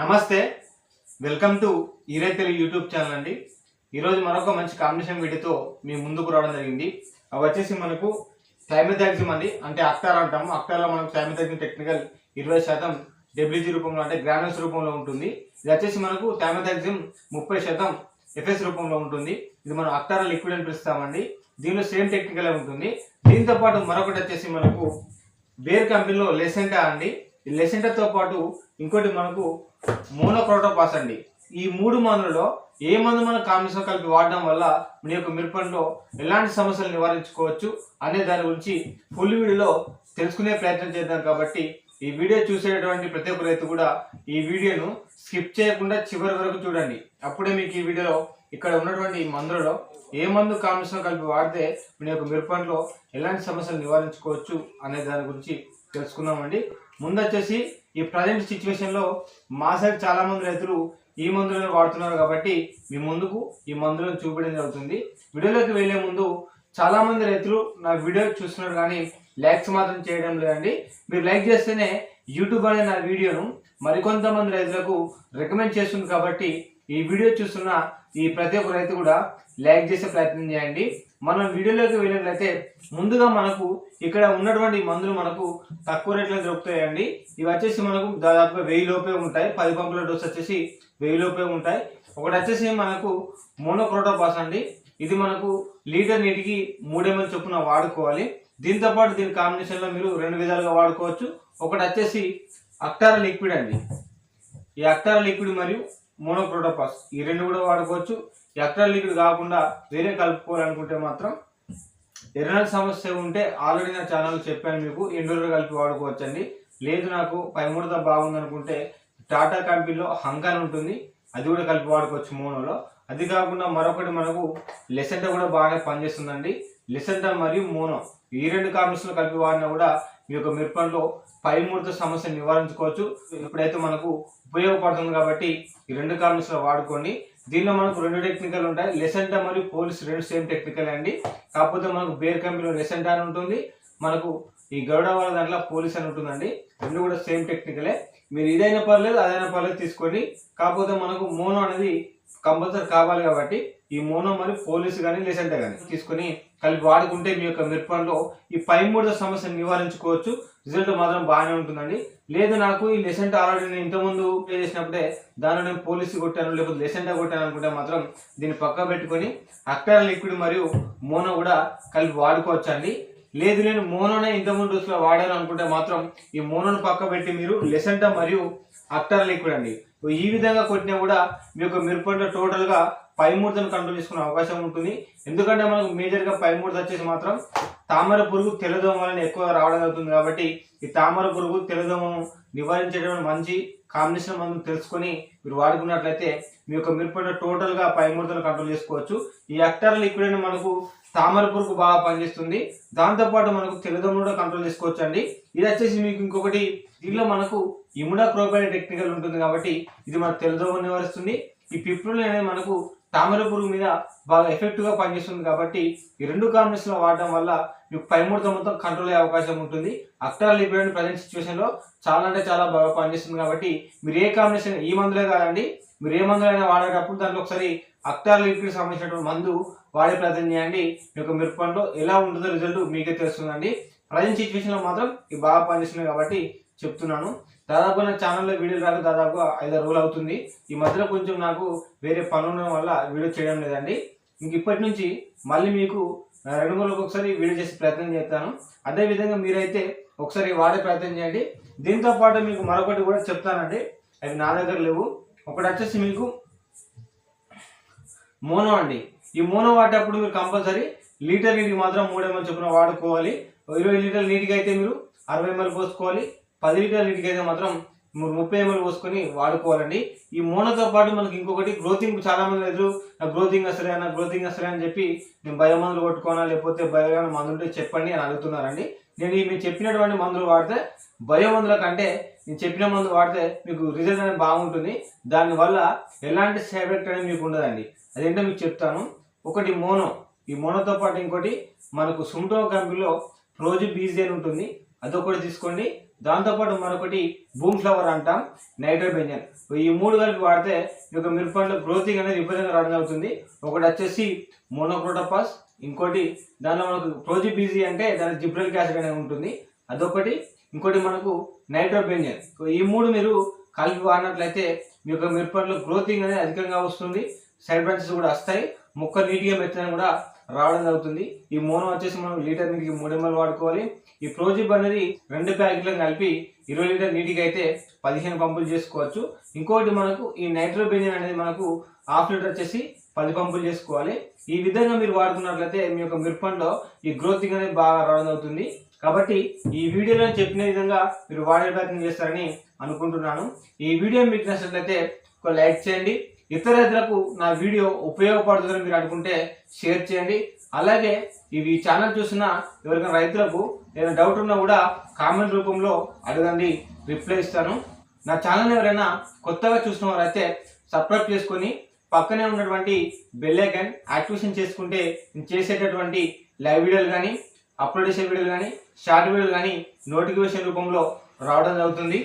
నమస్తే. Welcome to ఈరే Telugu YouTube channel అండి. ఈరోజు మరొక మంచి కాంబినేషన్ వీడియోతో మీ ముందుకు రావడం జరిగింది. అవి వచ్చేసి మనకు థైమెథాక్సిమ్ అండి. అంటే అక్టార్ అంటాము. అక్టార్లో మనకు థైమెథాక్సిమ్ టెక్నికల్ ఇరవై శాతం డబ్ల్యూజీ రూపంలో అంటే గ్రానల్స్ రూపంలో ఉంటుంది. ఇది వచ్చేసి మనకు థైమెథాక్సిమ్ ముప్పై శాతం ఎఫ్ఎస్ రూపంలో ఉంటుంది. ఇది మనం అక్టార్ లిక్విడ్ అని పిలుస్తామండి. దీనిలో సేమ్ టెక్నికలే ఉంటుంది. దీంతో పాటు మరొకటి వచ్చేసి మనకు బేర్ కంపెనీలో లెసెంటా అండి. ఈ లెసెంటర్తో పాటు ఇంకోటి మనకు మోనోక్రోటోపాస్ అండి. ఈ మూడు మందులలో ఏ మందు మనం కాంబినేషన్ కలిపి వాడడం వల్ల మీ యొక్క మిరపంలో ఎలాంటి సమస్యలు నివారించుకోవచ్చు అనే దాని గురించి ఫుల్ వీడియోలో తెలుసుకునే ప్రయత్నం చేద్దాం కాబట్టి ఈ వీడియో చూసేటటువంటి ప్రతి ఒక్క రైతు కూడా ఈ వీడియోను స్కిప్ చేయకుండా చివరి వరకు చూడండి. అప్పుడే మీకు ఈ వీడియోలో ఇక్కడ ఉన్నటువంటి ఈ మందులలో ఏ మందు కాంబినేషన్ కలిపి వాడితే మీ యొక్క మిరపంలో ఎలాంటి సమస్యలు నివారించుకోవచ్చు అనే దాని గురించి తెలుసుకుందామండి. ముందు వచ్చేసి ఈ ప్రజెంట్ సిచ్యువేషన్లో మా సైడ్ చాలామంది రైతులు ఈ మందులను వాడుతున్నారు కాబట్టి మీ ముందుకు ఈ మందులను చూపించడం జరుగుతుంది. వీడియోలోకి వెళ్ళే ముందు చాలామంది రైతులు నా వీడియో చూస్తున్నారు కానీ లైక్స్ మాత్రం చేయడం లేదండి. మీరు లైక్ చేస్తేనే యూట్యూబ్ అనే నా వీడియోను మరికొంతమంది రైతులకు రికమెండ్ చేస్తుంది కాబట్టి ఈ వీడియో చూస్తున్న ఈ ప్రతి ఒక్క రైతు కూడా లైక్ చేసే ప్రయత్నం చేయండి. మనం వీడియోలోకి వెళ్ళినట్లయితే ముందుగా మనకు ఇక్కడ ఉన్నటువంటి మందులు మనకు తక్కువ రేట్లో దొరుకుతాయండి. ఇవి వచ్చేసి మనకు దాదాపుగా వెయ్యి లోపే ఉంటాయి. పది పంపుల డోస్ వచ్చేసి వెయ్యి లోపే ఉంటాయి. ఒకటి వచ్చేసి మనకు మోనోక్రోటోపాస్ అండి. ఇది మనకు లీటర్ నీటికి మూడు చొప్పున వాడుకోవాలి. దీంతో పాటు దీని కాంబినేషన్లో మీరు రెండు విధాలుగా వాడుకోవచ్చు. ఒకటి వచ్చేసి అక్టార లిక్విడ్ అండి. ఈ అక్టార లిక్విడ్ మరియు మోనోక్రోటోపాస్ ఈ రెండు కూడా వాడుకోవచ్చు. ఈ లిక్విడ్ కాకుండా వేరే కలుపుకోవాలనుకుంటే మాత్రం ఎర్రనల్ సమస్య ఉంటే ఆల్రెడీ నా ఛానల్ చెప్పాను మీకు ఎండూరు కలిపి వాడుకోవచ్చు అండి లేదు నాకు పైముడత బాగుందనుకుంటే టాటా కంపెనీలో హంకాన్ ఉంటుంది అది కూడా కలిపి వాడుకోవచ్చు మోనోలో. అది కాకుండా మరొకటి మనకు లెసెంటా కూడా బాగానే పనిచేస్తుందండి. లెసెంటా మరియు మోనో ఈ రెండు కాంబినేషన్లు కలిపి వాడినా కూడా మీ యొక్క మిరపంలో పైముడత సమస్యను నివారించుకోవచ్చు. ఇప్పుడైతే మనకు ఉపయోగపడుతుంది కాబట్టి ఈ రెండు కాంబినేషన్లు వాడుకోండి. దీనిలో మనకు రెండు టెక్నికల్ ఉంటాయి. లెసెంటా మరియు పోలీస్ రెండు సేమ్ టెక్నికల్ అండి. కాకపోతే మనకు బేర్ కంపెనీలో లెసెంటా అని ఉంటుంది. మనకు ఈ గరుడ వాళ్ళ దాంట్లో పోలీస్ అని ఉంటుందండి. రెండు కూడా సేమ్ టెక్నికలే మీరు ఇదైనా పర్లేదు అదైనా పర్లేదు తీసుకోండి కాకపోతే మనకు మోనో అనేది కంపల్సరీ కావాలి కాబట్టి ఈ మోనో మరియు పోలీస్ కానీ లెసెంటా కానీ తీసుకొని కలిపి వాడుకుంటే మీ యొక్క మిరపంలో ఈ పై ముడత సమస్యను నివారించుకోవచ్చు. రిజల్ట్ మాత్రం బాగానే ఉంటుందండి. లేదు నాకు ఈ లెసెంట్ ఆల్రెడీ నేను ఇంతకుముందు ప్లే చేసినప్పుడే దానిలో నేను పోలీస్ కొట్టాను లేకపోతే లెసెంటా కొట్టాను అనుకుంటే మాత్రం దీన్ని పక్క పెట్టుకొని అక్టార్ లిక్విడ్ మరియు మోనో కూడా కలిపి వాడుకోవచ్చండి. లేదు నేను మోనోనే ఇంతకుముందు డోసులో వాడాను అనుకుంటే మాత్రం ఈ మోనోను పక్క పెట్టి మీరు లెసెంటా మరియు అక్టార్ లిక్విడ్ అండి. ఈ విధంగా కొట్టినా కూడా మీ యొక్క మిరపంట టోటల్గా పైమూర్తను కంట్రోల్ చేసుకునే అవకాశం ఉంటుంది. ఎందుకంటే మనకు మేజర్గా పై వచ్చేసి మాత్రం తామర పురుగు తెల్లదోమ వలన ఎక్కువ రావడం అవుతుంది కాబట్టి ఈ తామర పురుగు తెల్లదోమను నివారించడం మంచి కాంబినేషన్ మనం తెలుసుకొని మీరు వాడుకున్నట్లయితే మీ యొక్క మిరపంలో టోటల్గా పైమూర్తను కంట్రోల్ చేసుకోవచ్చు. ఈ అక్టర్ లిక్విడ్ మనకు తామర పురుగు బాగా పనిచేస్తుంది. దాంతోపాటు మనకు తెల్లదోమ కూడా కంట్రోల్ చేసుకోవచ్చు అండి ఇది వచ్చేసి మీకు ఇంకొకటి దీనిలో మనకు ఇముడా క్రోపైడ్ టెక్నికల్ ఉంటుంది కాబట్టి ఇది మన తెల్లదోమ నివారిస్తుంది. ఈ పిప్రులు అనేది మనకు తామర పురుగు మీద బాగా ఎఫెక్టివ్గా పనిచేస్తుంది కాబట్టి ఈ రెండు కాంబినేషన్ వాడడం వల్ల మీకు పైముడత మొత్తం కంట్రోల్ అయ్యే అవకాశం ఉంటుంది. అక్టరా లిపిడ్ ప్రజెంట్ సిచ్యువేషన్లో చాలా అంటే చాలా బాగా పనిచేస్తుంది కాబట్టి మీరు ఏ కాంబినేషన్ ఈ మందులే కాదండి మీరు ఏ మందులైనా వాడేటప్పుడు దాంట్లో ఒకసారి అక్టరా లిక్విడ్ సంబంధించినటువంటి మందు వాడే ప్రయత్నం చేయండి. మీ యొక్క మిరపంలో ఎలా ఉంటుందో రిజల్ట్ మీకే తెలుస్తుందండి. ప్రజెంట్ సిచ్యువేషన్లో మాత్రం ఇవి బాగా పనిచేస్తున్నాయి కాబట్టి చెప్తున్నాను. దాదాపు నా ఛానల్లో వీడియోలు రాక దాదాపు ఐదారు రోజులు అవుతుంది. ఈ మధ్యలో కొంచెం నాకు వేరే పనులు ఉండడం వల్ల వీడియో చేయడం లేదండి. ఇంక ఇప్పటి నుంచి మళ్ళీ మీకు రెండు మూడు ఒకసారి వీడియో చేసే ప్రయత్నం చేస్తాను. అదేవిధంగా మీరైతే ఒకసారి వాడే ప్రయత్నం చేయండి. దీంతో పాటు మీకు మరొకటి కూడా చెప్తానండి. అవి నా దగ్గర లేవు. ఒకటి వచ్చేసి మీకు మోనో అండి. ఈ మోనో వాడేటప్పుడు మీరు కంపల్సరీ లీటర్ నీటికి మాత్రం మూడు ఎంఎల్ చొప్పున వాడుకోవాలి. ఇరవై లీటర్ నీటికి అయితే మీరు అరవై ఎంఎల్ పోసుకోవాలి. పది లీటర్ నీటికైతే అయితే మాత్రం ముప్పై ఎంఎల్ పోసుకొని వాడుకోవాలండి. ఈ మోనోతో పాటు మనకి ఇంకొకటి గ్రోతింగ్ చాలా మంది ఎదురు నా గ్రోతింగ్ అసలే నా గ్రోతింగ్ అసలే అని చెప్పి నేను భయ మందులు కొట్టుకోనా లేకపోతే భయ మందులు ఉంటే చెప్పండి అని అడుగుతున్నారండి. నేను ఈ మీరు చెప్పినటువంటి మందులు వాడితే భయ మందుల కంటే నేను చెప్పిన మందు వాడితే మీకు రిజల్ట్ అనేది బాగుంటుంది. దానివల్ల ఎలాంటి సైడ్ ఎఫెక్ట్ అనేది మీకు ఉండదండి. అదేంటో మీకు చెప్తాను. ఒకటి మోనో. ఈ మోనోతో పాటు ఇంకోటి మనకు సుంటో కంపెనీలో రోజు బీజీ అని ఉంటుంది. అదొకటి తీసుకోండి. దాంతోపాటు మరొకటి బూమ్ ఫ్లవర్ అంటాం నైట్రోబెంజన్ ఈ మూడు కలిపి వాడితే ఈ యొక్క మిరపండ్ల గ్రోతింగ్ అనేది విపరీతంగా రావడం జరుగుతుంది. ఒకటి వచ్చేసి మోనోక్రోటోపాస్ ఇంకోటి దానిలో మనకు ప్రోజిబీజీ అంటే దాని జిబ్రల్ యాసిడ్ అనేది ఉంటుంది. అదొకటి ఇంకోటి మనకు నైట్రోబెంజన్ ఈ మూడు మీరు కలిపి వాడినట్లయితే మీ యొక్క మిరపండ్ల గ్రోతింగ్ అనేది అధికంగా వస్తుంది. సైడ్ బ్రాంచెస్ కూడా వస్తాయి. మొక్క నీట్గా పెట్టడం కూడా రావడం జరుగుతుంది. ఈ మోనో వచ్చేసి మనం లీటర్ నీటికి మూడు ఎంఎల్ వాడుకోవాలి. ఈ ప్రోజిబ్ అనేది రెండు ప్యాకెట్లను కలిపి ఇరవై లీటర్ నీటికి అయితే పదిహేను పంపులు చేసుకోవచ్చు. ఇంకోటి మనకు ఈ నైట్రోబెంజన్ అనేది మనకు హాఫ్ లీటర్ వచ్చేసి పది పంపులు చేసుకోవాలి. ఈ విధంగా మీరు వాడుకున్నట్లయితే మీ యొక్క మిరపంలో ఈ గ్రోతింగ్ అనేది బాగా రావడం అవుతుంది కాబట్టి ఈ వీడియోలో చెప్పిన విధంగా మీరు వాడే ప్రయత్నం చేస్తారని అనుకుంటున్నాను. ఈ వీడియో మీకు నచ్చినట్లయితే ఒక లైక్ చేయండి. ఇతర రైతులకు నా వీడియో ఉపయోగపడుతుందని మీరు అనుకుంటే షేర్ చేయండి. అలాగే ఇవి ఛానల్ చూసిన ఎవరికైనా రైతులకు ఏదైనా డౌట్ ఉన్నా కూడా కామెంట్ రూపంలో అడగండి. రిప్లై ఇస్తాను. నా ఛానల్ ఎవరైనా కొత్తగా చూసిన వారైతే సబ్స్క్రైబ్ చేసుకొని పక్కనే ఉన్నటువంటి బెల్ ఐకాన్ యాక్టివేషన్ చేసుకుంటే నేను చేసేటటువంటి లైవ్ వీడియోలు కానీ అప్లోడ్ చేసే వీడియోలు కానీ షార్ట్ వీడియోలు కానీ నోటిఫికేషన్ రూపంలో రావడం జరుగుతుంది.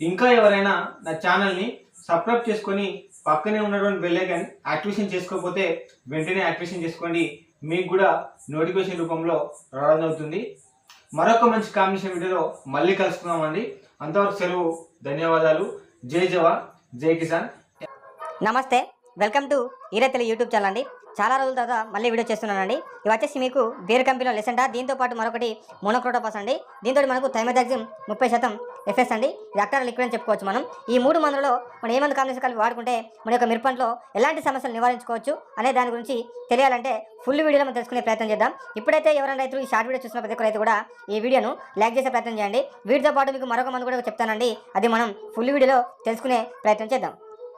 ఇంకా ఎవరైనా నా ఛానల్ని సబ్స్క్రైబ్ చేసుకొని పక్కనే ఉన్నటువంటి బెల్ ఐకాన్ యాక్టివేషన్ చేసుకోకపోతే వెంటనే యాక్టివేషన్ చేసుకోండి. మీకు కూడా నోటిఫికేషన్ రూపంలో రావడం అవుతుంది మరొక మంచి కాంబినేషన్ వీడియోలో మళ్ళీ కలుసుకుందామండి అంతవరకు సెలవు ధన్యవాదాలు. జై జవాన్ జై కిసాన్. నమస్తే. వెల్కమ్ టు ఈరైతుల యూట్యూబ్ ఛానల్ అండి. చాలా రోజుల తర్వాత మళ్ళీ వీడియో చేస్తున్నానండి. ఇవి వచ్చేసి మీకు బేర్ కంపెనీలో లెసెంటా దీంతో పాటు మరొకటి మోనోక్రోటోపాస్ అండి. దీంతో మనకు థైమోదాక్సిమ్ ముప్పై శాతం ఎఫ్ఎస్ అండి. ఇది లిక్విడ్ అని చెప్పుకోవచ్చు మనం. ఈ మూడు మందులలో మనం ఏ మందు కాంబినేషన్ కలిపి వాడుకుంటే మన యొక్క మిరపంట్లో ఎలాంటి సమస్యలు నివారించుకోవచ్చు అనే దాని గురించి తెలియాలంటే ఫుల్ వీడియోలో మనం తెలుసుకునే ప్రయత్నం చేద్దాం. ఇప్పుడైతే ఎవరైనా రైతులు ఈ షార్ట్ వీడియో చూసిన ప్రతి ఒక్క రైతు కూడా ఈ వీడియోను లైక్ చేసే ప్రయత్నం చేయండి. వీటితో పాటు మీకు మరొక మందు కూడా చెప్తానండి. అది మనం ఫుల్ వీడియోలో తెలుసుకునే ప్రయత్నం చేద్దాం.